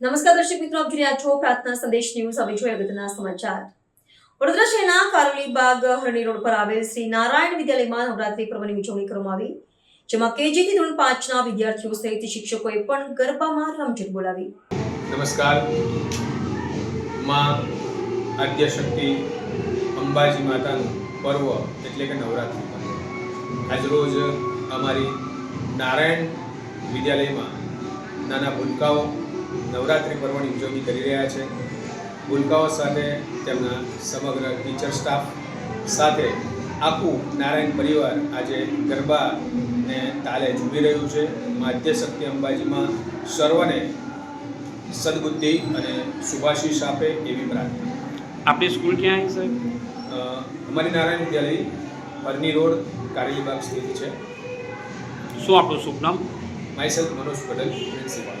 નમસ્કાર દર્શક મિત્રો, આપ જોઈ રહ્યા છો પ્રાર્થના સંદેશ ન્યૂઝ. હવે જોઈએ અગત્યના સમાચાર. વડોદરા શહેરના કારોલી બાગ હરણી રોડ પર આવેલ શ્રી નારાયણ વિદ્યાલયમાં નવરાત્રી પર્વની ઉજવણી કરવામાં આવી, જેમાં કેજી થી ધોરણ પાંચના વિદ્યાર્થીઓ સહિત શિક્ષકોએ પણ ગરબામાં રમઝટ બોલાવી. નમસ્કાર. માં આદ્યશક્તિ અંબાજી માતાનું પર્વ એટલે કે નવરાત્રિ આજરોજ અમારી નારાયણ વિદ્યાલયમાં નાના ભૂલકાઓ નવરાત્રિ પર્વની ઉજવણી કરી રહ્યા છે. ગુલકાઓ સાથે તેમના સમગ્ર ટીચર સ્ટાફ સાથે આખું નારાયણ પરિવાર આજે ગરબાને તાલે ઝૂમી રહ્યું છે. માધ્ય શક્તિ અંબાજીમાં સર્વને સદબુદ્ધિ અને શુભાશીષ આપે એવી પ્રાર્થના. આપણી સ્કૂલ ક્યાં આવી સાહેબ અમારી નારાયણ વિદ્યાલય હરની રોડ કારેલીબાગ સ્થિત છે. શું આપણું શુભ નામ? Myself Manoj Patel principal.